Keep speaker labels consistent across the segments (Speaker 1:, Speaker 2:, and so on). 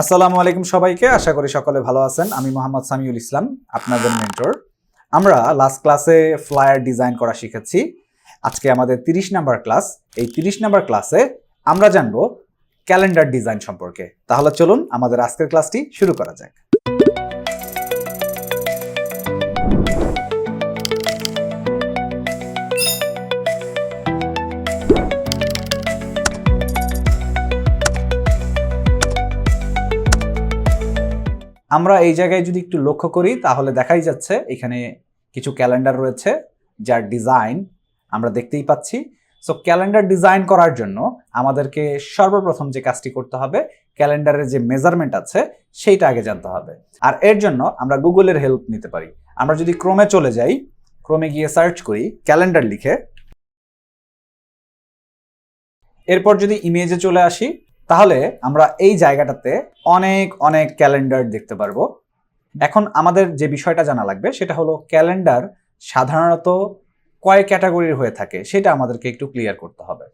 Speaker 1: আসসালামু আলাইকুম সবাইকে। আশা করি সকলে ভালো আছেন। আমি মোহাম্মদ সামিউল ইসলাম, আপনাদের মেন্টর আমরা লাস্ট ক্লাসে ফ্লায়ার ডিজাইন করা শিখেছি। আজকে আমাদের তিরিশ নাম্বার ক্লাস এই তিরিশ নাম্বার ক্লাসে আমরা জানব ক্যালেন্ডার ডিজাইন সম্পর্কে। তাহলে চলুন আমাদের আজকের ক্লাসটি শুরু করা যাক। আমরা এই জায়গায় যদি একটু লক্ষ্য করি, তাহলে দেখাই যাচ্ছে এখানে কিছু ক্যালেন্ডার রয়েছে যার ডিজাইন আমরা দেখতেই পাচ্ছি। সো ক্যালেন্ডার ডিজাইন করার জন্য আমাদেরকে সর্বপ্রথম যে কাজটি করতে হবে, ক্যালেন্ডারের যে মেজারমেন্ট আছে, সেইটা আগে জানতে হবে। আর এর জন্য আমরা গুগলের হেল্প নিতে পারি। আমরা যদি ক্রমে চলে যাই, ক্রমে গিয়ে সার্চ করি, ক্যালেন্ডার লিখে। এরপর যদি ইমেজে চলে আসি তাহলে আমরা এই জায়গাটাতে অনেক অনেক ক্যালেন্ডার দেখতে পারব। এখন আমাদের যে বিষয়টা জানা লাগবে, সেটা হলো ক্যালেন্ডার সাধারণত কয় ক্যাটাগরির হয়ে থাকে, সেটা আমাদেরকে একটু ক্লিয়ার করতে হবে।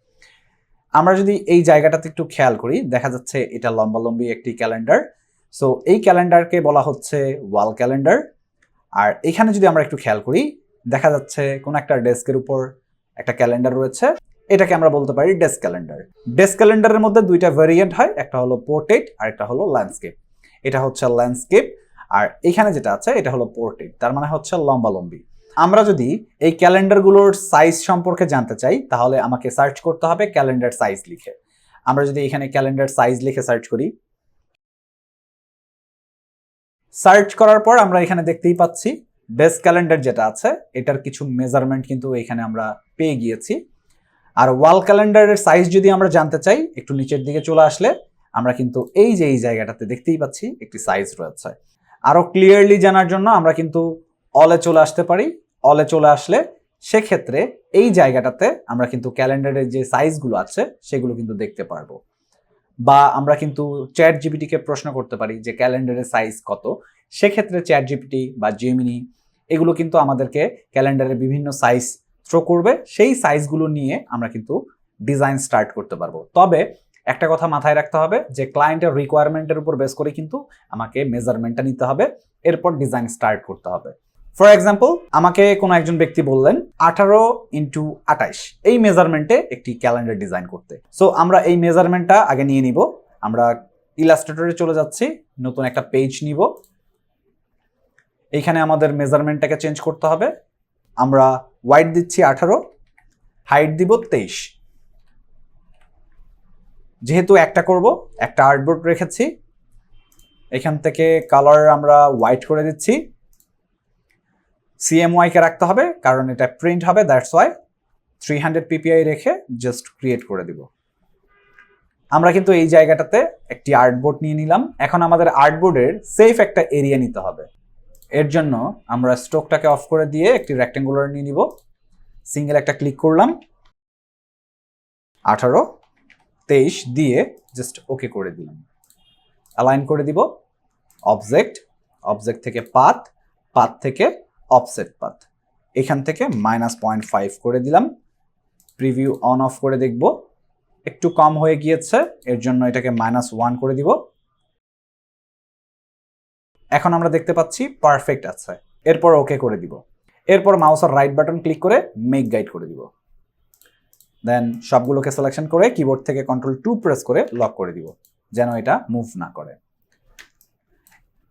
Speaker 1: আমরা যদি এই জায়গাটাতে একটু খেয়াল করি, দেখা যাচ্ছে এটা লম্বালম্বি একটি ক্যালেন্ডার। সো, এই ক্যালেন্ডারকে বলা হচ্ছে ওয়াল ক্যালেন্ডার। আর এখানে যদি আমরা একটু খেয়াল করি, দেখা যাচ্ছে কোন একটা ডেস্কের উপর একটা ক্যালেন্ডার রয়েছে। এটাকে আমরা বলতে পারি ডেস্ক ক্যালেন্ডার। ডেস্ক ক্যালেন্ডারের মধ্যে দুইটা ভেরিয়েন্ট হয়, একটা হলো পোর্ট্রেট আর একটা হলো ল্যান্ডস্কেপ এটা হচ্ছে ল্যান্ডস্কেপ আর এখানে যেটা আছে এটা হলো পোর্ট্রেট তার মানে হচ্ছে লম্বালম্বি। আমরা যদি এই ক্যালেন্ডারগুলোর সাইজ সম্পর্কে জানতে চাই, তাহলে আমাকে সার্চ করতে হবে ক্যালেন্ডার সাইজ লিখে। আমরা যদি এখানে ক্যালেন্ডার সাইজ লিখে সার্চ করি। সার্চ করার পর আমরা এখানে দেখতেই পাচ্ছি ডেস্ক ক্যালেন্ডার যেটা আছে, এটার কিছু মেজারমেন্ট কিন্তু এখানে আমরা পেয়ে গিয়েছি। আর ওয়াল ক্যালেন্ডারের সাইজ যদি আমরা জানতে চাই, একটু নিচের দিকে চলে আসলে আমরা কিন্তু এই যে, এই জায়গাটাতে দেখতেই পাচ্ছি একটি সাইজ রয়েছে। আরও ক্লিয়ারলি জানার জন্য আমরা কিন্তু অলে চলে আসতে পারি। অলে চলে আসলে সেক্ষেত্রে এই জায়গাটাতে আমরা কিন্তু ক্যালেন্ডারের যে সাইজগুলো আছে, সেগুলো কিন্তু দেখতে পারব। বা আমরা কিন্তু চ্যাট জিপিটিকে প্রশ্ন করতে পারি যে, ক্যালেন্ডারের সাইজ কত? সেক্ষেত্রে চ্যাট জিপিটি বা জেমিনি এগুলো কিন্তু আমাদেরকে ক্যালেন্ডারের বিভিন্ন সাইজ থ্রো করবে, সেই সাইজগুলো নিয়ে আমরা কিন্তু ডিজাইন স্টার্ট করতে পারব। তবে একটা কথা মাথায় রাখতে হবে যে ক্লায়েন্টের রিকোয়ারমেন্টের উপর বেস করে কিন্তু আমাকে মেজারমেন্টটা নিতে হবে, এরপর ডিজাইন স্টার্ট করতে হবে। ফর এক্সাম্পল আমাকে কোনো একজন ব্যক্তি বললেন, আঠারো ইন্টু আঠাইশ এই মেজারমেন্টে একটি ক্যালেন্ডার ডিজাইন করতে। সো আমরা এই মেজারমেন্টটা আগে নিয়ে নিব, আমরা ইলাস্ট্রেটরে চলে যাচ্ছি, নতুন একটা পেজ নিব। এইখানে আমাদের মেজারমেন্টটাকে চেঞ্জ করতে হবে। আমরা ওয়াইড দিচ্ছি আঠারো হাইট দিব তেইশ। যেহেতু একটা করব, একটা আর্টবোর্ড রেখেছি, এখান থেকে কালার আমরা হোয়াইট করে দিচ্ছি। সিএমওয়াইকে রাখতে হবে, কারণ এটা প্রিন্ট হবে that's why three hundred PPI রেখে জাস্ট ক্রিয়েট করে দিব। আমরা কিন্তু এই জায়গাটাতে একটি আর্টবোর্ড নিয়ে নিলাম। এখন আমাদের আর্টবোর্ডের সেফ একটা এরিয়া নিতে হবে। এর জন্য আমরা স্ট্রোকটাকে অফ করে দিয়ে একটি রেক্টেঙ্গুলার নিয়ে নিব। সিঙ্গেল একটা ক্লিক করলাম। আঠারো, তেইশ দিয়ে জাস্ট ওকে করে দিলাম। অ্যালাইন করে দিব। অবজেক্ট অবজেক্ট থেকে পাত পাত থেকে অফসেট পাত এখান থেকে মাইনাস পয়েন্ট ফাইভ করে দিলাম। প্রিভিউ অন অফ করে দেখব। একটু কম হয়ে গিয়েছে, এর জন্য এটাকে মাইনাস ওয়ান করে দিব। এখন আমরা দেখতে পাচ্ছি পারফেক্ট আছে। এরপর ওকে করে দিব। এরপর মাউস মাউসের রাইট বাটন ক্লিক করে মেক গাইড করে দিব। দেন সবগুলোকে সিলেকশন করে কিবোর্ড থেকে কন্ট্রোল টু প্রেস করে লক করে দিব, যেন এটা মুভ না করে।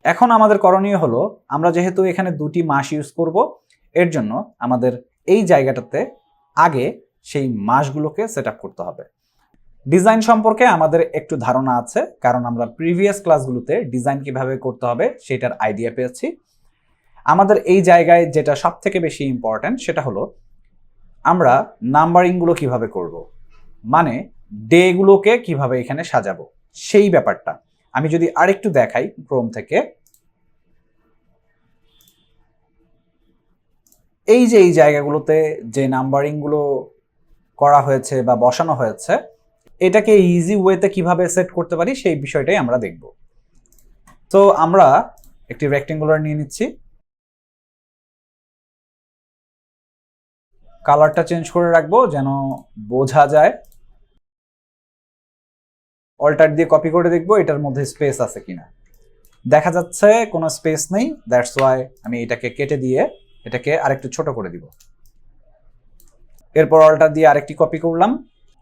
Speaker 1: এখন আমাদের করণীয় হলো, আমরা যেহেতু এখানে দুটি মাস ইউজ করব, এর জন্য আমাদের এই জায়গাটাতে আগে সেই মাসগুলোকে সেট করতে হবে। ডিজাইন সম্পর্কে আমাদের একটু ধারণা আছে, কারণ আমরা প্রিভিয়াস ক্লাসগুলোতে ডিজাইন কীভাবে করতে হবে সেটার আইডিয়া পেয়েছি। আমাদের এই জায়গায় যেটা সব থেকে বেশি ইম্পর্ট্যান্ট সেটা হলো, আমরা নাম্বারিংগুলো কীভাবে করব? মানে ডেগুলোকে কীভাবে এখানে সাজাবো? সেই ব্যাপারটা। আমি যদি আরেকটু দেখাই ক্রোম থেকে। এই যে এই জায়গাগুলোতে যে নাম্বারিংগুলো করা হয়েছে বা বসানো হয়েছে এটাকে ইজি ওয়েতে কীভাবে সেট করতে পারি সেই বিষয়টাই আমরা দেখব। তো আমরা একটি রেক্টেঙ্গুলার নিয়ে নিচ্ছি। কালারটা চেঞ্জ করে রাখব যেন বোঝা যায়। অল্টার দিয়ে কপি করে দেখব এটার মধ্যে স্পেস আছে কিনা। দেখা যাচ্ছে কোনো স্পেস নেই দ্যাটস ওয়াই আমি এটাকে কেটে দিয়ে এটাকে আরেকটু ছোট করে দিব। এরপর অল্টার দিয়ে আরেকটি কপি করলাম।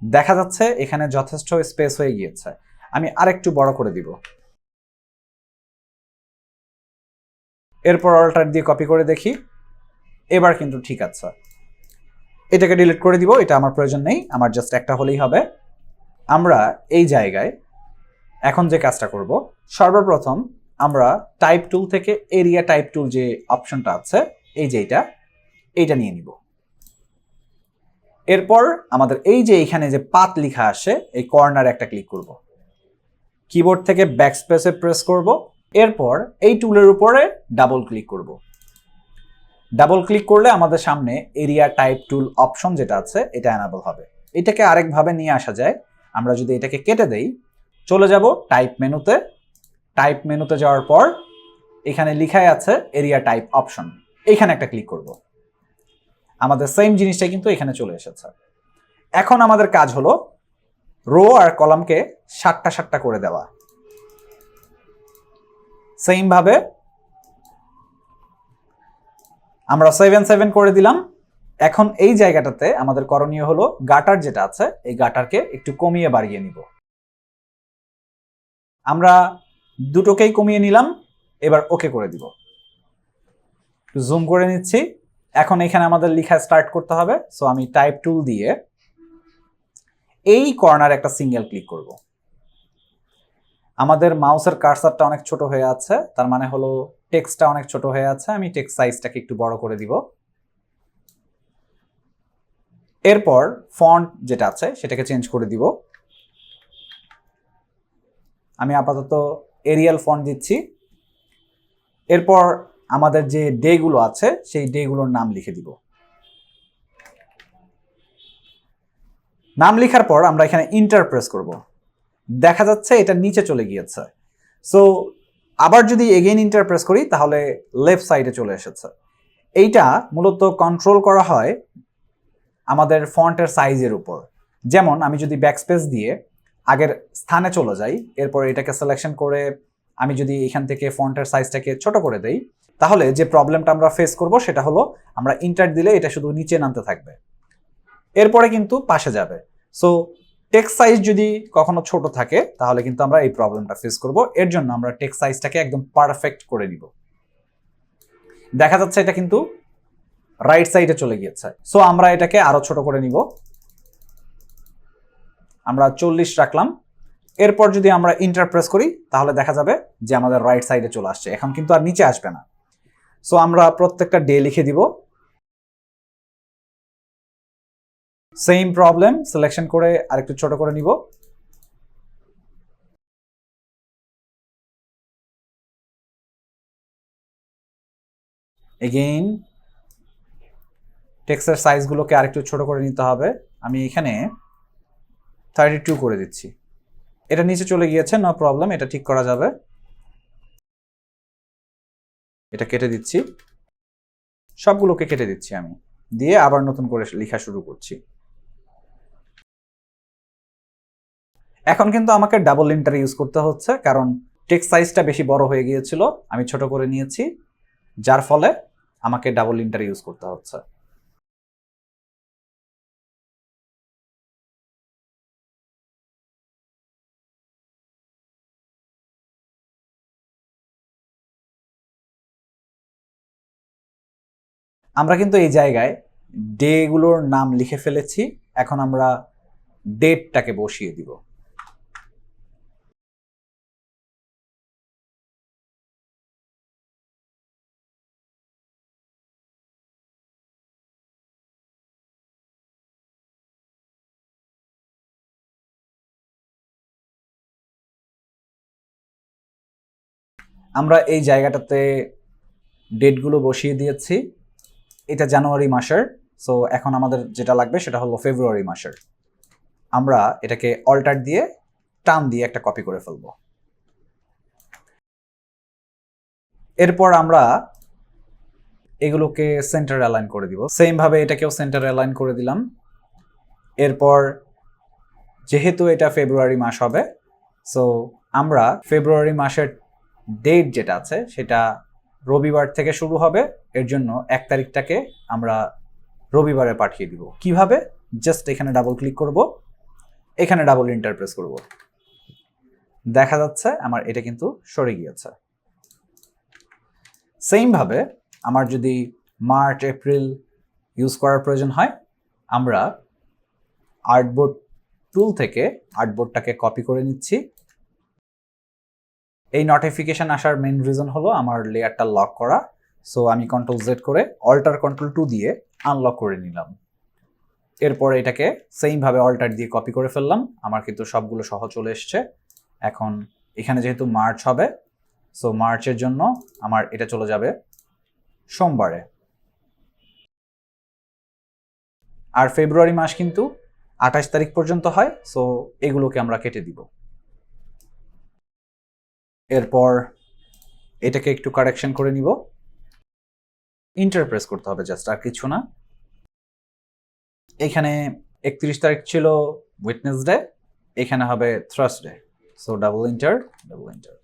Speaker 1: দেখা যাচ্ছে এখানে যথেষ্ট স্পেস হয়ে গিয়েছে। আমি আরেকটু বড় করে দিব। এরপর অল্টার দিয়ে কপি করে দেখি। এবার কিন্তু ঠিক আছে। এটাকে ডিলিট করে দিব, এটা আমার প্রয়োজন নেই, আমার জাস্ট একটা হলেই হবে। আমরা এই জায়গায় এখন যে কাজটা করব, সর্বপ্রথম আমরা টাইপ টুল থেকে এরিয়া টাইপ টুল যে অপশনটা আছে, এই যে এটা, এইটা নিয়ে নিব। এরপর আমাদের এই যে এখানে যে পাত লেখা আসে, এই কর্নারে একটা ক্লিক করব। কিবোর্ড থেকে ব্যাক স্পেসে প্রেস করব। এরপর এই টুলের উপরে ডাবল ক্লিক করব। ডাবল ক্লিক করলে আমাদের সামনে এরিয়া টাইপ টুল অপশন যেটা আছে, এটা অ্যানাবল হবে। এটাকে আরেকভাবে নিয়ে আসা যায়। আমরা যদি এটাকে কেটে দেই, চলে যাব টাইপ মেনুতে টাইপ মেনুতে যাওয়ার পর এখানে লিখাই আছে এরিয়া টাইপ অপশন এইখানে একটা ক্লিক করব। আমাদের সেম জিনিসটাই কিন্তু এখানে চলে এসেছে। এখন আমাদের কাজ হলো রো আর কলামকে সাতটা সাতটা করে দেওয়া। সেম ভাবে আমরা সেভেন সেভেন করে দিলাম। এখন এই জায়গাটাতে আমাদের করণীয় হলো গাটার যেটা আছে, এই গাটারকে একটু কমিয়ে বাড়িয়ে নিব। আমরা দুটোকেই কমিয়ে নিলাম, এবার ওকে করে দিব। জুম করে নিচ্ছি। এখন এখানে আমাদের লেখা স্টার্ট করতে হবে। সো আমি টাইপ টুল দিয়ে এই কর্নার একটা সিঙ্গেল ক্লিক করব। আমাদের মাউসের কার্সারটা অনেক ছোট হয়ে আছে, তার মানে হলো টেক্সটটা অনেক ছোট হয়ে আছে, আমি টেক্সট সাইজটাকে একটু বড় করে দিব। এরপর ফন্ট যেটা আছে, সেটাকে চেঞ্জ করে দিব। আমি আপাতত এরিয়াল ফন্ট দিচ্ছি। এরপর আমাদের যে ডেগুলো আছে, সেই ডেগুলোর নাম লিখে দিব। নাম লেখার পর আমরা এখানে ইন্টার প্রেস করব। দেখা যাচ্ছে এটা নিচে চলে গিয়েছে। সো আবার যদি এগেইন ইন্টার প্রেস করি, তাহলে লেফট সাইডে চলে এসেছে। এইটা মূলত কন্ট্রোল করা হয় আমাদের ফন্টের সাইজের উপর। যেমন আমি যদি ব্যাকস্পেস দিয়ে আগের স্থানে চলে যাই, এরপর এটাকে সিলেকশন করে আমি যদি এখান থেকে ফন্টের সাইজটাকে ছোট করে দেই, তাহলে যে প্রবলেমটা আমরা ফেস করব সেটা হলো, আমরা ইন্টার দিলে এটা শুধু নিচে নামতে থাকবে। এরপরে কিন্তু পাশে যাবে। সো টেক্সট সাইজ যদি কখনো ছোট থাকে, তাহলে কিন্তু আমরা এই প্রবলেমটা ফেস করব। এর জন্য আমরা টেক্সট সাইজটাকে একদম পারফেক্ট করে নিব। দেখা যাচ্ছে এটা কিন্তু রাইট সাইডে চলে গিয়েছে। সো আমরা এটাকে আরও ছোট করে নিব। আমরা চল্লিশ রাখলাম। এরপর যদি আমরা ইন্টার প্রেস করি, তাহলে দেখা যাবে যে আমাদের রাইট সাইডে চলে আসছে। এখন কিন্তু আর নিচে আসবে না। সো আমরা প্রত্যেকটা ডে লিখে দিব। সেম প্রবলেম সিলেকশন করে আরেকটু ছোট করে নিব। এগেইন টেক্সের সাইজগুলোকে আরেকটু ছোট করে নিতে হবে। আমি এখানে থার্টি টু করে দিচ্ছি। এটা নিচে চলে গিয়েছে নো প্রবলেম এটা ঠিক করা যাবে। এটা কেটে দিচ্ছি। সবগুলোকে কেটে দিচ্ছি আমি। দিয়ে আবার নতুন করে লেখা শুরু করছি। এখন কিন্তু আমাকে ডাবল ইন্টার ইউজ করতে হচ্ছে, কারণ টেক্সট সাইজটা বেশি বড় হয়ে গিয়েছিল, আমি ছোট করে নিয়েছি। যার ফলে আমাকে ডাবল ইন্টার ইউজ করতে হচ্ছে। আমরা কিন্তু এই জায়গায় ডেগুলোর নাম লিখে ফেলেছি। এখন আমরা ডেটটাকে বসিয়ে দিব। আমরা এই জায়গাটাতে ডেটগুলো বসিয়ে দিয়েছি। এটা জানুয়ারি মাসের সো এখন আমাদের যেটা লাগবে সেটা হলো ফেব্রুয়ারি মাসের। আমরা এটাকে অল্টার দিয়ে টান দিয়ে একটা কপি করে ফেলব। এরপর আমরা এগুলোকে সেন্টার অ্যালাইন করে দিব। সেম ভাবে এটাকেও সেন্টার অ্যালাইন করে দিলাম। এরপর যেহেতু এটা ফেব্রুয়ারি মাস হবে সো আমরা ফেব্রুয়ারি মাসের ডেট যেটা আছে সেটা রবিবার থেকে শুরু হবে। এর জন্য এক তারিখটাকে আমরা রবিবারে পাঠিয়ে দিব। কীভাবে? জাস্ট এখানে ডাবল ক্লিক করব। এখানে ডাবল ইন্টারপ্রেস করব। দেখা যাচ্ছে আমার এটা কিন্তু সরে গিয়েছে। সেমভাবে আমার যদি মার্চ এপ্রিল ইউজ করার প্রয়োজন হয়, আমরা আর্টবোর্ড টুল থেকে আর্টবোর্ডটাকে কপি করে নিচ্ছি। এই নোটিফিকেশন আসার মেন রিজন হলো আমার লেয়ারটা লক করা। সো আমি কন্ট্রোল জেড করে অল্টার কন্ট্রোল টু দিয়ে আনলক করে নিলাম। এরপরে এটাকে সেমভাবে অল্টার দিয়ে কপি করে ফেললাম। আমার কিন্তু সবগুলো সহ চলে এসছে। এখন এখানে যেহেতু মার্চ হবে সো মার্চের জন্য আমার এটা চলে যাবে সোমবারে। আর ফেব্রুয়ারি মাস কিন্তু আঠাশ তারিখ পর্যন্ত হয় সো এগুলোকে আমরা কেটে দিব। এরপর এটাকে একটু কারেকশন করে নিব। ইন্টারপ্রেস করতে হবে জাস্ট আর কিছু না। এখানে একত্রিশ তারিখ ছিল উইটনেস ডে এখানে হবে Thursday so double enter double enter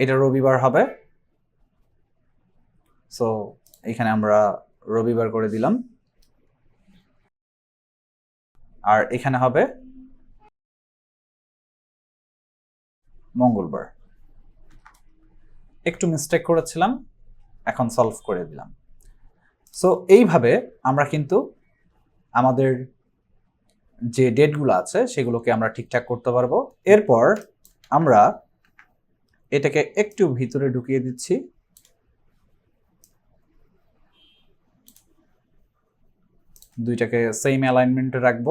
Speaker 1: এটা রবিবার হবে। সো এখানে আমরা রবিবার করে দিলাম। আর এখানে হবে মঙ্গলবার। একটু মিস্টেক করেছিলাম, এখন সলভ করে দিলাম। সো এইভাবে আমরা কিন্তু আমাদের যে ডেটগুলো আছে, সেগুলোকে আমরা ঠিকঠাক করতে পারব। এরপর আমরা এটাকে একটু ভিতরে ঢুকিয়ে দিচ্ছি। দুইটাকে সেম অ্যালাইনমেন্টে রাখব।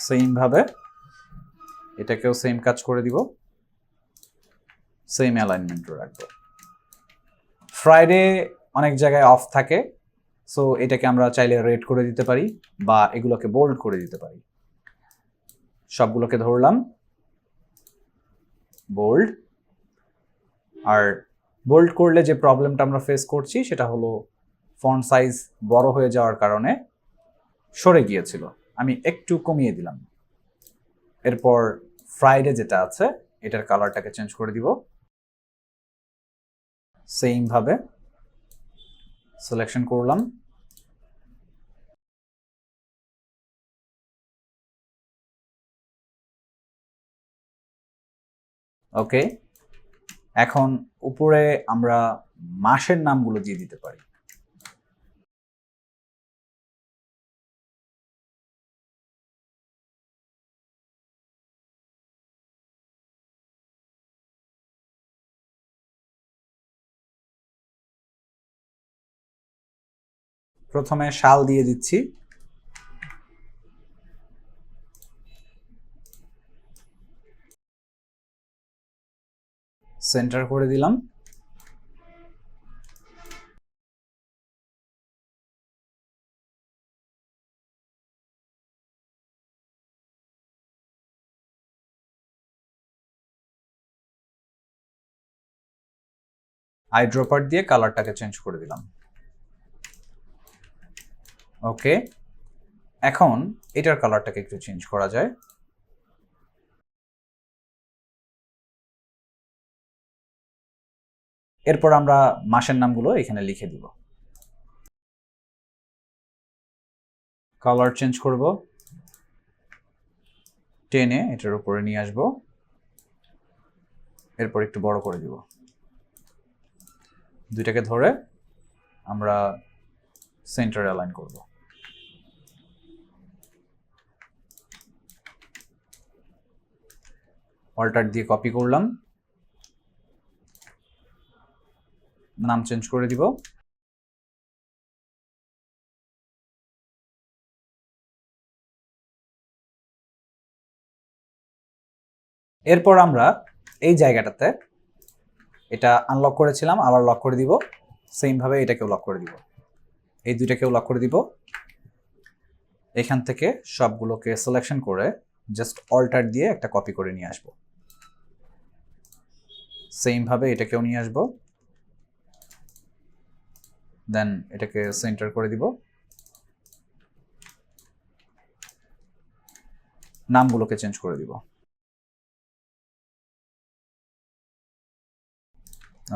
Speaker 1: সেম ভাবে এটাকেও সেম কাজ করে দিব। সেম অ্যালাইনমেন্টও রাখব। ফ্রাইডে অনেক জায়গায় অফ থাকে সো এটাকে আমরা চাইলে রেড করে দিতে পারি বা এগুলোকে বোল্ড করে দিতে পারি। সবগুলোকে ধরলাম। বোল্ড আর বোল্ড করলে যে প্রবলেমটা আমরা ফেস করছি, সেটা হলো ফন্ট সাইজ বড় হয়ে যাওয়ার কারণে সরে গিয়েছিল। আমি একটু কমিয়ে দিলাম। এরপর ফ্রাইডে যেটা আছে, এটার কালারটাকে চেঞ্জ করে দিব। সেম ভাবে সিলেকশন করলাম। ওকে এখন উপরে আমরা মাসের নামগুলো দিয়ে দিতে পারি। প্রথমে শাল দিয়ে দিচ্ছি। সেন্টার করে দিলাম। আই ড্রপার দিয়ে কালারটাকে চেঞ্জ করে দিলাম। ওকে। এখন এটার কালারটাকে একটু চেঞ্জ করা যায়। এরপর আমরা মাসের নামগুলো এখানে লিখে দিব। কালার চেঞ্জ করব। টেনে এটার উপরে নিয়ে আসব। এরপর একটু বড় করে দিব। দুইটাকে ধরে আমরা সেন্টার অ্যালাইন করব। অল্টার দিয়ে কপি করলাম। নাম চেঞ্জ করে দিব। এরপর আমরা এই জায়গাটাতে এটা আনলক করেছিলাম, আবার লক করে দিব। সেম ভাবে এটাকেও লক করে দিব। এই দুইটাকেও লক করে দিব। এখান থেকে সবগুলোকে সিলেকশন করে জাস্ট অল্টার দিয়ে একটা কপি করে নিয়ে আসব। সেম ভাবে এটাকেও নিয়ে আসব। দেন এটাকে সেন্টার করে দিব। নামগুলোকে চেঞ্জ করে দিব।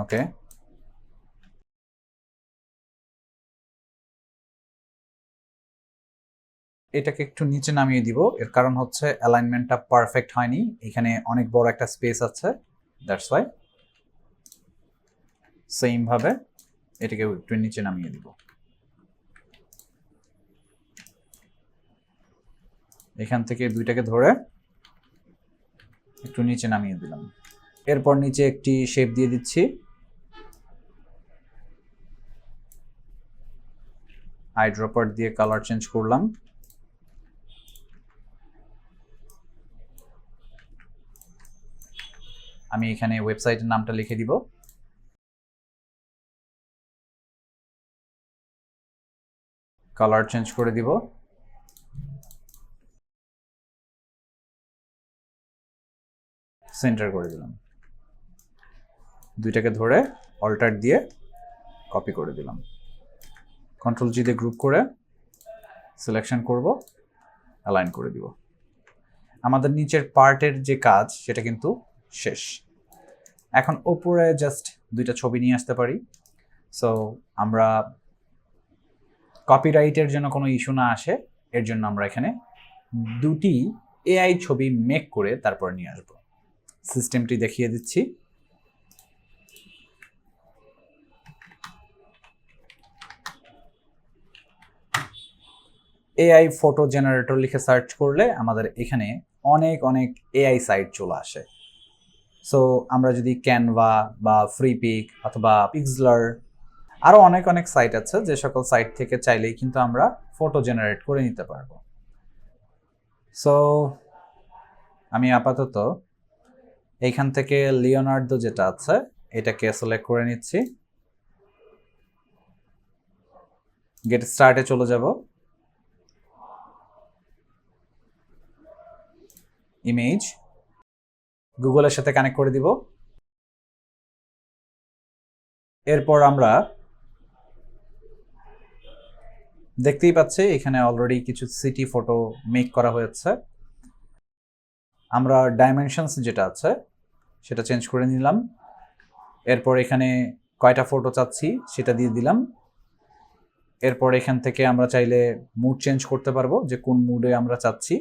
Speaker 1: ওকে এটাকে একটু নিচে নামিয়ে দিব। এর কারণ হচ্ছে অ্যালাইনমেন্টটা পারফেক্ট হয়নি। এখানে অনেক বড় একটা স্পেস আছে। দ্যাটস ওয়াই সেম ভাবে এটাকে একটু নিচে নামিয়ে দিব। এখান থেকে দুইটাকে ধরে একটু নিচে নামিয়ে দিলাম। এরপর নিচে একটি শেপ দিয়ে দিচ্ছি। আইড্রপার দিয়ে কালার চেঞ্জ করলাম। আমি এখানে ওয়েবসাইটের নামটা লিখে দিব। কালার চেঞ্জ করে দিব। সেন্টার করে দিলাম। দুইটাকে ধরে অল্টার দিয়ে কপি করে দিলাম। কন্ট্রোল জি দিয়ে গ্রুপ করে সিলেকশন করব, অ্যালাইন করে দিব। আমাদের নিচের পার্টের যে কাজ, সেটা কিন্তু শেষ। এখন ওপরে জাস্ট দুইটা ছবি নিয়ে আসতে পারি। সো আমরা কপিরাইটের জন্য কোনো ইস্যু না আসে, এর জন্য আমরা এখানে দুটি এআই ছবি মেক করে তারপর নিয়ে আসব। সিস্টেমটি দেখিয়ে দিচ্ছি। এআই ফটো জেনারেটর লিখে সার্চ করলে আমাদের এখানে অনেক অনেক এআই সাইট চলে আসে। সো আমরা যদি ক্যানভা বা ফ্রিপিক অথবা পিক্সলার আরও অনেক অনেক সাইট আছে, যে সকল সাইট থেকে চাইলেই কিন্তু আমরা ফটো জেনারেট করে নিতে পারব। সো আমি আপাতত এইখান থেকে লিওনার্দো যেটা আছে, এটাকে সিলেক্ট করে নিচ্ছি। গেট স্টার্টে চলে যাব। ইমেজ গুগলের সাথে কানেক্ট করে দিব। এরপর আমরা দেখতেই পাচ্ছি, এখানে অলরেডি কিছু সিটি ফটো মেক করা হয়েছে। আমরা ডাইমেনশনস যেটা আছে, সেটা চেঞ্জ করে নিলাম। এরপর এখানে কয়টা ফটো চাচ্ছি, সেটা দিয়ে দিলাম। এরপর এখান থেকে আমরা চাইলে মুড চেঞ্জ করতে পারব, যে কোন মুডে আমরা চাচ্ছি।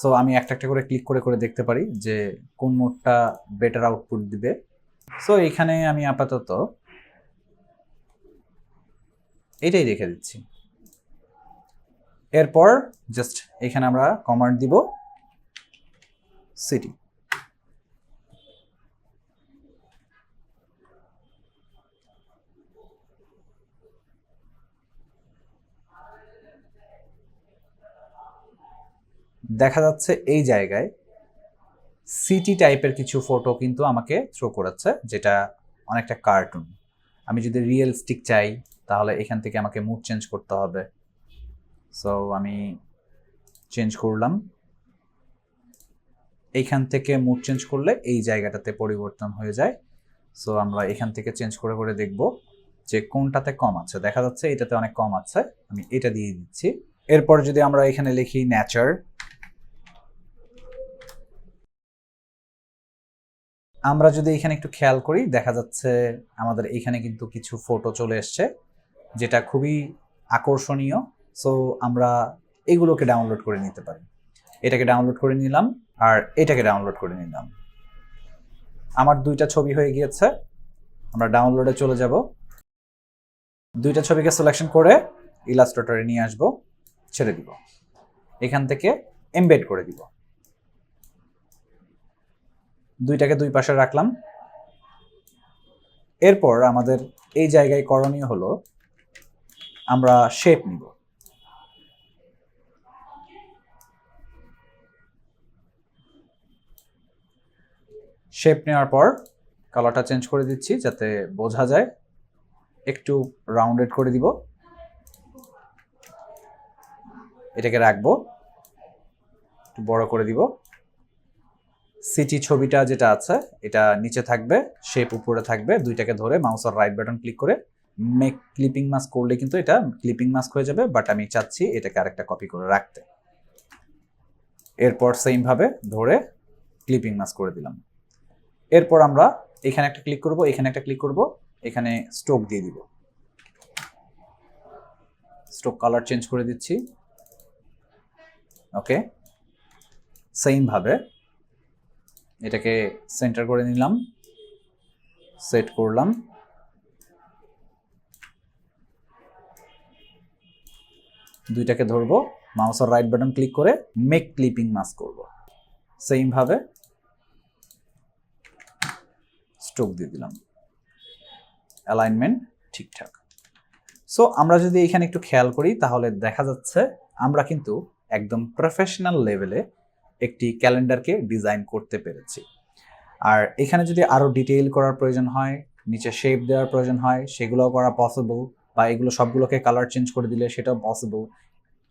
Speaker 1: সো আমি একটা একটা করে ক্লিক করে করে দেখতে পারি যে কোন মুডটা বেটার আউটপুট দিবে। সো এখানে আমি আপাতত এটাই রেখে দিচ্ছি। এরপর জাস্ট এখানে আমরা কমান্ড দিব সিটি দেখা যাচ্ছে এই জায়গায় সিটি টাইপের কিছু ফটো কিন্তু আমাকে থ্রো করাচ্ছে যেটা অনেকটা কার্টুন আমি যদি রিয়েলিস্টিক চাই তাহলে এখান থেকে আমাকে মুড চেঞ্জ করতে হবে। সো আমি চেঞ্জ করলাম। এইখান থেকে মুড চেঞ্জ করলে এই জায়গাটাতে পরিবর্তন হয়ে যায়। সো আমরা এখান থেকে চেঞ্জ করে করে দেখব যে কোনটাতে কম আছে। দেখা যাচ্ছে এটাতে অনেক কম আছে। আমি এটা দিয়ে দিচ্ছি। এরপর যদি আমরা এখানে লিখি ন্যাচার আমরা যদি এখানে একটু খেয়াল করি, দেখা যাচ্ছে আমাদের এখানে কিন্তু কিছু ফটো চলে এসছে। যেটা খুবই আকর্ষণীয়। সো আমরা এগুলোকে ডাউনলোড করে নিতে পারি। এটাকে ডাউনলোড করে নিলাম আর এটাকে ডাউনলোড করে নিলাম। আমার দুইটা ছবি হয়ে গিয়েছে। আমরা ডাউনলোডে চলে যাব। দুইটা ছবিকে সিলেকশন করে ইলাস্ট্রেটরে নিয়ে আসব, ছেড়ে দিব। এখান থেকে এমবেড করে দিব। দুইটাকে দুই পাশে রাখলাম। এরপর আমাদের এই জায়গায় করণীয় হলো আমরা শেপ নিব। শেপ নেওয়ার পর কালারটা চেঞ্জ করে দিচ্ছি যাতে বোঝা যায়। একটু রাউন্ডেড করে দিব। এটাকে রাখব। একটু বড় করে দিব। সিটি ছবিটা যেটা আছে, এটা নিচে থাকবে শেপ উপরে থাকবে। দুইটাকে ধরে মাউসের রাইট বাটন ক্লিক করে মেক ক্লিপিং মাস্ক করলে কিন্তু এটা ক্লিপিং মাস্ক হয়ে যাবে বাট আমি চাচ্ছি এটাকে আরেকটা কপি করে রাখতে। এরপর সেমভাবে ধরে ক্লিপিং মাস্ক করে দিলাম। এরপর আমরা এখানে একটা ক্লিক করব, এখানে একটা ক্লিক করব, এখানে স্ট্রোক দিয়ে দিব। স্ট্রোক কালার চেঞ্জ করে দিচ্ছি। ওকে সেমভাবে এটাকে সেন্টার করে নিলাম। সেট করলাম। দুইটাকে ধরবো মাউসের রাইট বাটন ক্লিক করে মেক ক্লিপিং মাস্ক করব। সেমভাবে স্ট্রোক দিয়ে দিলাম। অ্যালাইনমেন্ট ঠিকঠাক। সো আমরা যদি এখানে একটু খেয়াল করি, তাহলে দেখা যাচ্ছে আমরা কিন্তু একদম প্রফেশনাল লেভেলে একটি ক্যালেন্ডারকে ডিজাইন করতে পেরেছি। আর এখানে যদি আরও ডিটেইল করার প্রয়োজন হয়, নিচে শেপ দেওয়ার প্রয়োজন হয়, সেগুলোও করা পসিবল বা এগুলো সবগুলোকে কালার চেঞ্জ করে দিলে সেটাও পসিবল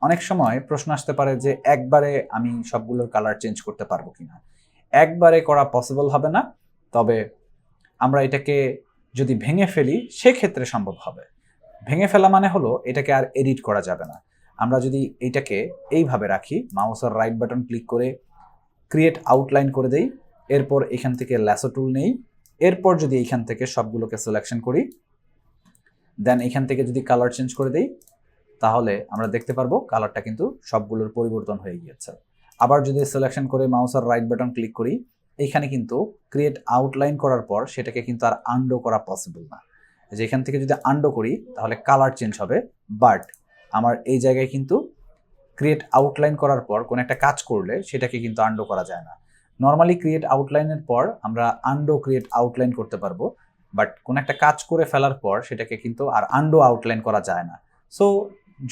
Speaker 1: অনেক সময় প্রশ্ন আসতে পারে যে একবারে আমি সবগুলোর কালার চেঞ্জ করতে পারব কিনা। একবারে করা পসিবল হবে না, তবে আমরা এটাকে যদি ভেঙে ফেলি, সেক্ষেত্রে সম্ভব হবে। ভেঙে ফেলা মানে হলো এটাকে আর এডিট করা যাবে না। আমরা যদি এইটাকে এইভাবে রাখি মাউসের রাইট বাটন ক্লিক করে ক্রিয়েট আউটলাইন করে দেই, এরপর এখান থেকে ল্যাসো টুল নেই, এরপর যদি এইখান থেকে সবগুলোকে সিলেকশন করি দেন এখান থেকে যদি কালার চেঞ্জ করে দেই, তাহলে আমরা দেখতে পারব কালারটা কিন্তু সবগুলোর পরিবর্তন হয়ে গিয়েছে। আবার যদি সিলেকশন করে মাউস আর রাইট বাটন ক্লিক করি, এখানে কিন্তু ক্রিয়েট আউটলাইন করার পর সেটাকে কিন্তু আর আন্ডো করা পসিবল না। যে এখান থেকে যদি আন্ডো করি, তাহলে কালার চেঞ্জ হবে। বাট আমার এই জায়গায় কিন্তু ক্রিয়েট আউটলাইন করার পর কোনো একটা কাজ করলে সেটাকে কিন্তু আন্ডো করা যায় না। নর্মালি ক্রিয়েট আউটলাইনের পর আমরা আন্ডো ক্রিয়েট আউটলাইন করতে পারব। বাট কোনো একটা কাজ করে ফেলার পর সেটাকে কিন্তু আর আন্ডো আউটলাইন করা যায় না। সো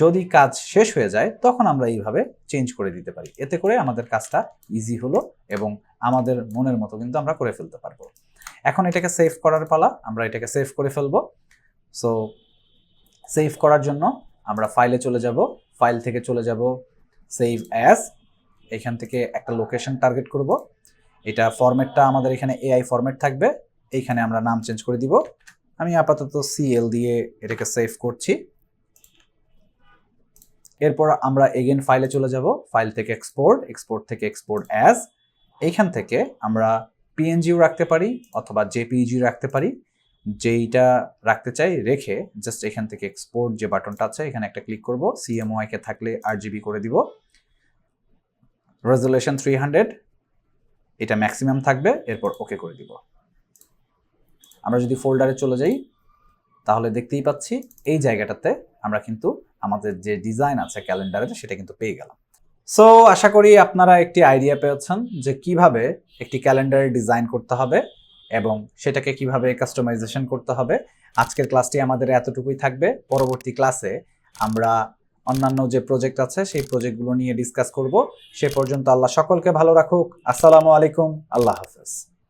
Speaker 1: যদি কাজ শেষ হয়ে যায়, তখন আমরা এইভাবে চেঞ্জ করে দিতে পারি। এতে করে আমাদের কাজটা ইজি হলো এবং আমাদের মনের মতো কিন্তু আমরা করে ফেলতে পারব। এখন এটাকে সেভ করার পালা, আমরা এটাকে সেভ করে ফেলব। সো সেভ করার জন্য আমরা ফাইলে চলে যাব। ফাইল থেকে চলে যাব সেভ অ্যাস এখান থেকে একটা লোকেশন টার্গেট করব। এটা ফরম্যাটটা আমাদের এখানে এআই ফরম্যাট থাকবে। এইখানে আমরা নাম চেঞ্জ করে দিব। আমি আপাতত সিএল দিয়ে এটাকে সেভ করছি। এরপর আমরা এগেন ফাইলে চলে যাব। ফাইল থেকে এক্সপোর্ট এক্সপোর্ট থেকে এক্সপোর্ট অ্যাজ এইখান থেকে আমরা পিএনজিও রাখতে পারি অথবা জেপিইজি রাখতে পারি। যেইটা রাখতে চাই রেখে জাস্ট এখান থেকে এক্সপোর্ট যে বাটনটা আছে, এখানে একটা ক্লিক করব। সিএমওয়াই কে থাকলে আর জিবি করে দিব। রেজুলেশন থ্রি হান্ড্রেড এটা ম্যাক্সিমাম থাকবে। এরপর ওকে করে দিব। আমরা যদি ফোল্ডারে চলে যাই, তাহলে দেখতেই পাচ্ছি এই জায়গাটাতে আমরা কিন্তু আমাদের যে ডিজাইন আছে ক্যালেন্ডারের সেটা কিন্তু পেয়ে গেলাম। সো আশা করি আপনারা একটি আইডিয়া পেয়েছেন যে কীভাবে একটি ক্যালেন্ডারের ডিজাইন করতে হবে এবং সেটাকে কীভাবে কাস্টমাইজেশন করতে হবে। আজকের ক্লাসটি আমাদের এতটুকুই থাকবে। পরবর্তী ক্লাসে আমরা অন্যান্য যে প্রজেক্ট আছে, সেই প্রজেক্টগুলো নিয়ে ডিসকাস করব। সে পর্যন্ত আল্লাহ সকলকে ভালো রাখুক। আসসালামু আলাইকুম। আল্লাহ হাফেজ।